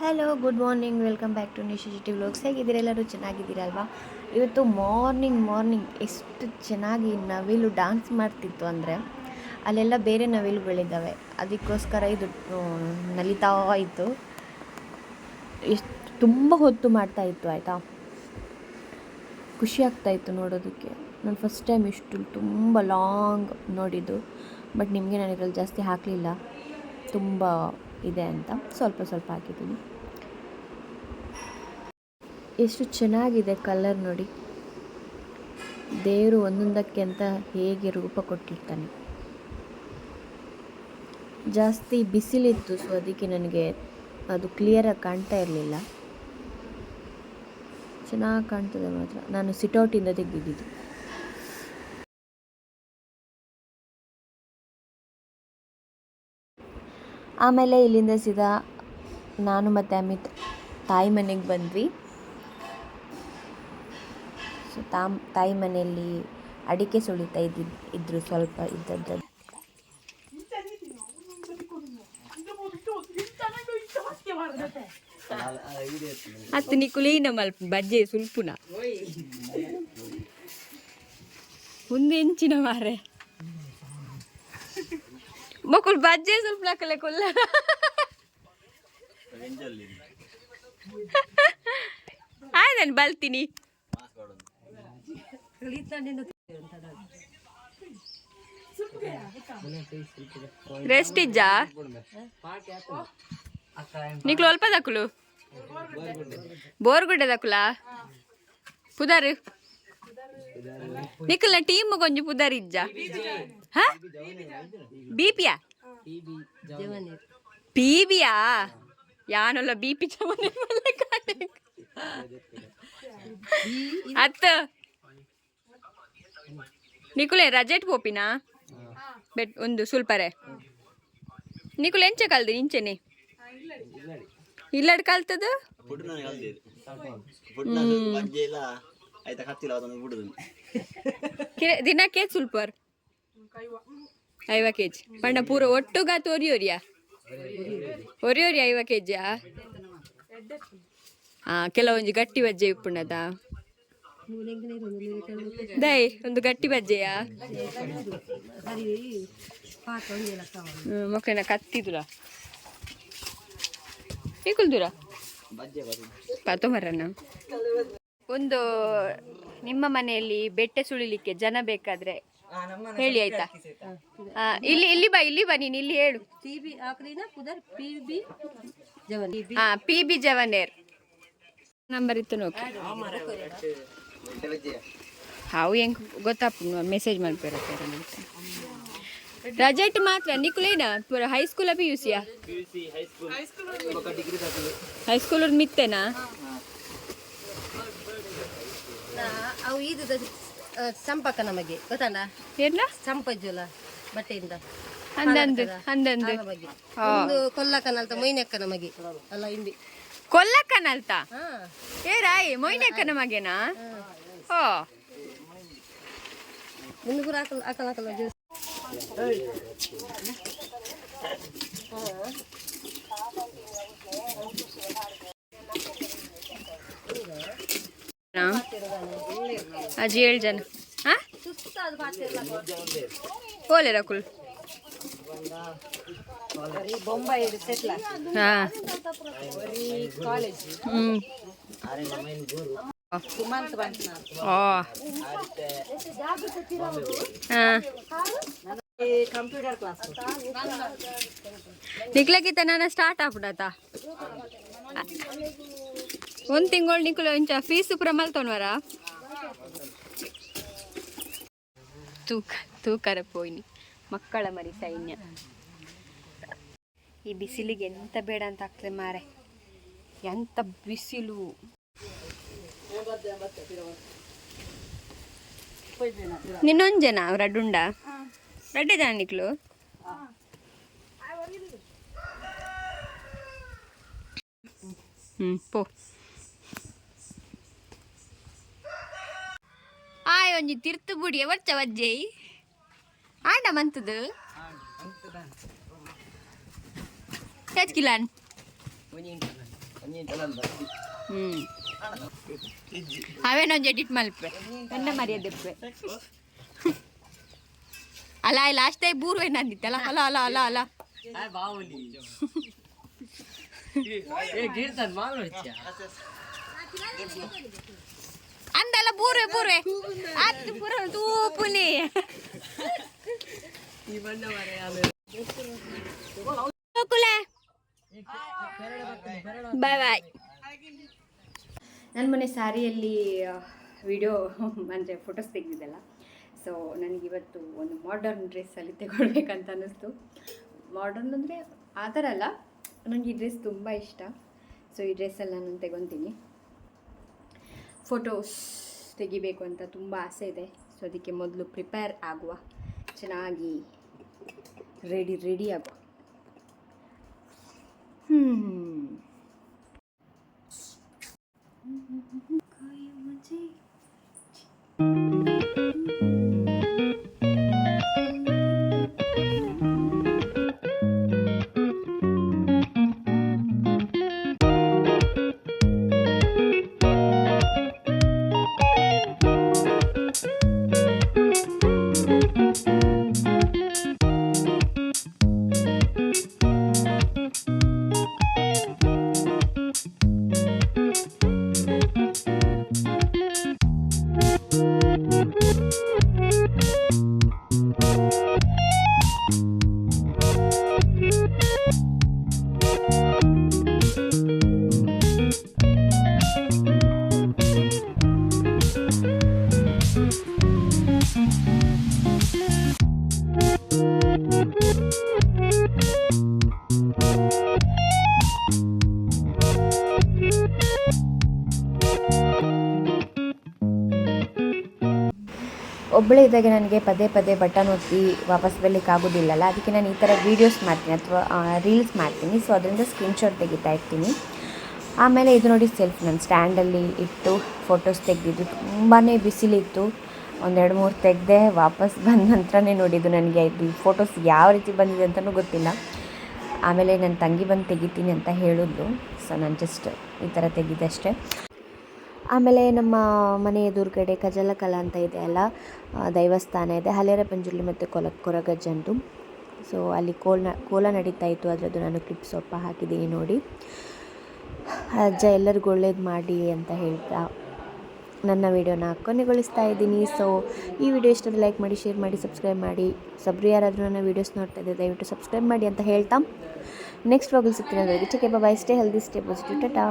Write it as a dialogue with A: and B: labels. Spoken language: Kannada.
A: Hello good morning welcome back to Nishi lakhs ಹೇಗಿದ್ದೀರಾ? ಎಲ್ಲರೂ ಚೆನ್ನಾಗಿದ್ದೀರಲ್ವಾ? ಇವತ್ತು ಮಾರ್ನಿಂಗ್ ಮಾರ್ನಿಂಗ್ ಎಷ್ಟು ಚೆನ್ನಾಗಿ ನವಿಲು ಡ್ಯಾನ್ಸ್ ಮಾಡ್ತಿತ್ತು ಅಂದರೆ ಅಲ್ಲೆಲ್ಲ ಬೇರೆ ನವಿಲುಗಳಿದ್ದಾವೆ. ಅದಕ್ಕೋಸ್ಕರ ಇದು ನಲಿತಾ ಇತ್ತು. ಎಷ್ಟು, ತುಂಬ ಹೊತ್ತು ಮಾಡ್ತಾ ಇತ್ತು, ಆಯಿತಾ? ಖುಷಿ ಆಗ್ತಾ ಇತ್ತು ನೋಡೋದಕ್ಕೆ. ನಾನು ಫಸ್ಟ್ ಟೈಮ್ ಇಷ್ಟು ತುಂಬ ಲಾಂಗ್ ನೋಡಿದ್ದು ಬಟ್ ನಿಮಗೆ ನಾನು ಇದರಲ್ಲಿ ಜಾಸ್ತಿ ಹಾಕಲಿಲ್ಲ. ತುಂಬ ಇದೆ ಅಂತ ಸ್ವಲ್ಪ ಸ್ವಲ್ಪ ಹಾಕಿದ್ದೀನಿ. ಎಷ್ಟು ಚೆನ್ನಾಗಿದೆ ಕಲರ್ ನೋಡಿ. ದೇವರು ಒಂದೊಂದಕ್ಕೆ ಅಂತ ಹೇಗೆ ರೂಪ ಕೊಟ್ಟಿರ್ತಾನೆ. ಜಾಸ್ತಿ ಬಿಸಿಲಿತ್ತು ಸೊ ಅದಕ್ಕೆ ನನಗೆ ಅದು ಕ್ಲಿಯರಾಗಿ ಕಾಣ್ತಾ ಇರಲಿಲ್ಲ. ಚೆನ್ನಾಗಿ ಕಾಣ್ತದೆ ಮಾತ್ರ. ನಾನು ಸಿಟೌಟಿಂದ ತೆಗೆದಿದ್ದು. ಆಮೇಲೆ ಇಲ್ಲಿಂದ ಸೀದಾ ನಾನು ಮತ್ತು ಅಮಿತ್ ತಾಯಿ ಮನೆಗೆ ಬಂದ್ವಿ. ಸೊ ತಾಮ್ ತಾಯಿ ಮನೆಯಲ್ಲಿ ಅಡಿಕೆ ಸುಳಿತಾ ಇದ್ದಿದ್ದು ಇದ್ರು ಸ್ವಲ್ಪ ಇದ್ದದ್ದು
B: ಅತ್ತು ನೀ ಕುಲೀನ ಮಲ್ಪ ಬಜ್ಜೆ ಸುಲ್ಪುನ. ಮುಂದೆ ಎಂಚಿನ ಮಾರೆ. ಮಕ್ಕಳು ಬಜ್ಜೆ ಸುಲ್ಪುನ ಕಲೆ ಕೊಲ್ಲ ಆಯ್ತಾನೆ ಬಲ್ತೀನಿ ರೆಸ್ಟ್ ಇಜ್ಜಾ నీకు అల్ప దక్కులు బోరుగుడ్డ దక్కులా పుదారు నీకు టీమ్ కొంచెం పుదారు ఇజ్జా ಹಾ? ಬಿ ಪಿಯಾ ಪಿ ಬಿಯಾ ಯಾನಲ್ಲ ಬಿ ಪಿ ಜವನೆ ಅತ್ತ ನಿಕುಲೆ ರಜೆಟ್ ಪೋಪಿನಾ ಬೆಟ್ ಒಂದು ಸುಲ್ಪರೆ. ನಿಕುಲೆ ಎಂಚೆ ಕಲ್ದಿ ಇಂಚೆನೆ ಇಲ್ಲಡ್. ಕಲ್ತದ ದಿನಕ್ಕೆ ಸುಲ್ಪರ್. ಐವ ಕೆ ಜಿ ಪಂಡ ಪೂರ ಒಟ್ಟುಗ ಗಾತು ಒರಿಯೋರಿಯಾ ಒರಿ ಒರಿ ಐವ ಕೆ ಜಿಯಾ ಹಾ ಕೆಲವೊಂದು ಗಟ್ಟಿ ಬಜ್ಜೆ ಇಪ್ಪುಂಡದ ದೈ, ಒಂದು ಗಟ್ಟಿ ಬಜ್ಜೆಯಾ? ಮಕ್ಕಳ ಕತ್ತಿದುರ?
C: ಬರುದು
B: ಪಾತೊಮರನ ಒಂದು, ನಿಮ್ಮ ಮನೆಯಲ್ಲಿ ಬೆಟ್ಟೆ ಸುಳಿಲಿಕ್ಕೆ ಜನ ಬೇಕಾದ್ರೆ ಹೇಳಿ ಆಯ್ತಾ? ಇಲ್ಲಿ ಇಲ್ಲಿ ಬಾ ಇಲ್ಲಿ ಬಾ ನೀನು ಇಲ್ಲಿ ಹೇಳು. ಪಿ ಬಿ ಬಿ ಜವನೇರ್. ನಂಬರ್ ಇತ್ತು ನೋಕೆ ಹಾವು ಹೆಂಗ್ ಗೊತ್ತಾಪ್ ಮೆಸೇಜ್ ಮಾಡ್ಬೇಕು ರಜೆಟ್ ಮಾತ್ರ ನಿಕುಲೇನ ಪೂರ ಹೈಸ್ಕೂಲ ಪಿ ಯು ಸಿಯಾ ಹೈಸ್ಕೂಲ್ ಮಿತ್ತೇನಾ?
D: ಅವು ಆ, ಸಂಪರ್ಕ ನಮಗೆ ಗೊತ್ತಲ್ಲ?
B: ಏನ
D: ಸಂಪಜ್ಜುಲ ಬಟ್ಟೆಯಿಂದ. ಹನ್ನೊಂದು ಹನ್ನೊಂದು ಒಂದು ಕೊಲ್ಲಕ್ಕನಲ್ತ ಮೊಯ್ನಕ್ಕ ನಮಗೆ. ಅಲ್ಲ ಹಿಂದಿ.
B: ಕೊಲ್ಲಕ್ಕನಲ್ತ
D: ಹಾ.
B: ಏ ರಾಯಿ ಮೊಯ್ನೆಕ್ಕನ ನಮಗೆನಾ? ಓ
D: ಹಾಕಲ್ ಹಾಕಲ್ಲ ಜ್ಯೂಸ್
B: ನಾ? ಅಜ್ಜಿ ಏಳು ಜನ. ಹಾ ಓಲೆ ರಕುಲ್. ಹಾಂ. ಹ್ಞೂ
D: ಕಂಪ್ಯೂಟರ್ ಕ್ಲಾಸ್
B: ನಿಕ್ಲಕ್ಕಿತ್ತ ನಾನು ಸ್ಟಾರ್ಟ್ ಆಗ್ಬಿಡತ್ತ? ಒಂದು ತಿಂಗಳು ನಿಕ್ಲು ಇಂಚ ಫೀಸು ಪುರ ಮಲ್ತೋನ್ವರ ತೂಕ ತೂಕರ ಪೋಯ್ನಿ. ಮಕ್ಕಳ ಮರಿ ಸೈನ್ಯ. ಈ ಬಿಸಿಲಿಗೆ ಎಂತ ಬೇಡ ಅಂತ ಆಗ್ತದೆ ಮಾರೆ. ಎಂತ ಬಿಸಿಲು. ನಿನ್ನೊಂದು ಜನ ರಡ್ಡುಂಡ ರಡ್ಡೆ ಜನ ನಿಕ್ಲು ಹ್ಮ್, ಪೋ. ಆಯ್ ಒಂಜಿ ತಿರ್ತು ಬುಡಿ ಎವರ್ಚ ವಜ್ಜೈ ಆಂಡ ಮಂತದು? ಹೆಚ್ ಕಿಲಾನ್ ಹ್ಮ್. ಅವೇನೊಂದು ಎಡಿಟ್ ಮಲ್ಪೆ? ನನ್ನ ಮರ್ಯಾದೆಪ್ಪೆ ಅಲ್ಲ ಲಾಸ್ಟ್ ಟೈಮ್ ಬೂರು ಏನಂದಿತ್ತಲ್ಲ ಅಲ್ಲ ಅಲ್ಲ ಅಲ್ಲ ಅಲ್ಲ ಅಂದಲ್ಲ ಬೂರೆ ಬೂರೆ ಅದು ಪುರ ತೂಪುನಿ ಕುಲೆ. ಬಾಯ್ ಬಾಯ್
A: ನನ್ನ ಮನೆ ಸ್ಯಾರಿಯಲ್ಲಿ ವಿಡಿಯೋ ಅಂದರೆ ಫೋಟೋಸ್ ತೆಗೆದಿದ್ದಲ್ಲ. ಸೊ ನನಗಿವತ್ತು ಒಂದು ಮಾಡರ್ನ್ ಡ್ರೆಸ್ಸಲ್ಲಿ ತಗೊಳ್ಬೇಕಂತ ಅನ್ನಿಸ್ತು. ಮಾಡರ್ನ್ ಅಂದರೆ ಆ ಥರ ಅಲ್ಲ ನನಗೆ ಈ ಡ್ರೆಸ್ ತುಂಬ ಇಷ್ಟ. ಸೊ ಈ ಡ್ರೆಸ್ಸಲ್ಲಿ ನಾನು ತೆಗೊತೀನಿ. ಫೋಟೋಸ್ ತೆಗಿಬೇಕು ಅಂತ ತುಂಬ ಆಸೆ ಇದೆ. ಸೊ ಅದಕ್ಕೆ ಮೊದಲು ಪ್ರಿಪೇರ್ ಆಗುವ. ಚೆನ್ನಾಗಿ ರೆಡಿ ರೆಡಿ ಆಗುವ. ಹ್ಞೂ ಒಬ್ಬಳೇ ಇದ್ದಾಗ ನನಗೆ ಪದೇ ಪದೇ ಬಟನ್ ಒತ್ತಿ ವಾಪಸ್ ಬರಲಿಕ್ಕಾಗೋದಿಲ್ಲಲ್ಲ ಅದಕ್ಕೆ ನಾನು ಈ ಥರ ವೀಡಿಯೋಸ್ ಮಾಡ್ತೀನಿ ಅಥವಾ ರೀಲ್ಸ್ ಮಾಡ್ತೀನಿ. ಸೊ ಅದರಿಂದ ಸ್ಕ್ರೀನ್ಶಾಟ್ ತೆಗಿತಾ ಇರ್ತೀನಿ. ಆಮೇಲೆ ಇದು ನೋಡಿ ಸೆಲ್ಫ್ ನಾನು ಸ್ಟ್ಯಾಂಡಲ್ಲಿ ಇಟ್ಟು ಫೋಟೋಸ್ ತೆಗೆದಿದ್ದು ತುಂಬಾ ಬಿಸಿಲಿತ್ತು. ಒಂದೆರಡು ಮೂರು ತೆಗೆದೆ ವಾಪಸ್ ಬಂದ ನಂತರನೇ ನೋಡಿದ್ದು ನನಗೆ ಇದು ಫೋಟೋಸ್ ಯಾವ ರೀತಿ ಬಂದಿದೆ ಅಂತಲೂ ಗೊತ್ತಿಲ್ಲ. ಆಮೇಲೆ ನನ್ನ ತಂಗಿ ಬಂದು ತೆಗಿತೀನಿ ಅಂತ ಹೇಳಿದ್ಲು. ಸೊ ನಾನು ಜಸ್ಟ್ ಈ ಥರ ತೆಗೆದಷ್ಟೇ ಆಮೇಲೆ ನಮ್ಮ ಮನೆ ಎದುರುಗಡೆ ಕಜಲಕಲ ಅಂತ ಇದೆ ಅಲ್ಲ ದೈವಸ್ಥಾನ ಇದೆ. ಹಲೇರ ಪಂಜುರ್ಲಿ ಮತ್ತು ಕೊಲ ಕೊರಗಜ್ಜಂದು ಸೊ ಅಲ್ಲಿ ಕೋಲ ಕೋಲ ನಡೀತಾ ಇತ್ತು. ಅದರದ್ದು ನಾನು ಕ್ಲಿಪ್ ಸ್ವಲ್ಪ ಹಾಕಿದ್ದೀನಿ ನೋಡಿ. ಅಜ್ಜ, ಎಲ್ಲರಿಗೂ ಒಳ್ಳೇದು ಮಾಡಿ ಅಂತ ಹೇಳ್ತಾ ನನ್ನ ವಿಡಿಯೋನ ಕೊನೆಗೊಳಿಸ್ತಾ ಇದ್ದೀನಿ. ಸೊ ಈ ವಿಡಿಯೋ ಇಷ್ಟದ ಲೈಕ್ ಮಾಡಿ ಶೇರ್ ಮಾಡಿ ಸಬ್ಸ್ಕ್ರೈಬ್ ಮಾಡಿ. ಸಬ್ರಿ ಯಾರಾದರೂ ನನ್ನ ವೀಡಿಯೋಸ್ ನೋಡ್ತಾ ಇದ್ದರೆ ದಯವಿಟ್ಟು ಸಬ್ಸ್ಕ್ರೈಬ್ ಮಾಡಿ ಅಂತ ಹೇಳ್ತಾ. ನೆಕ್ಸ್ಟ್ ವಾಗಲ್ ಸಿಗ್ತೀನಿ ಅದರಿಗೆ ಚಿಕ್ಕೆ bye stay healthy stay positive tata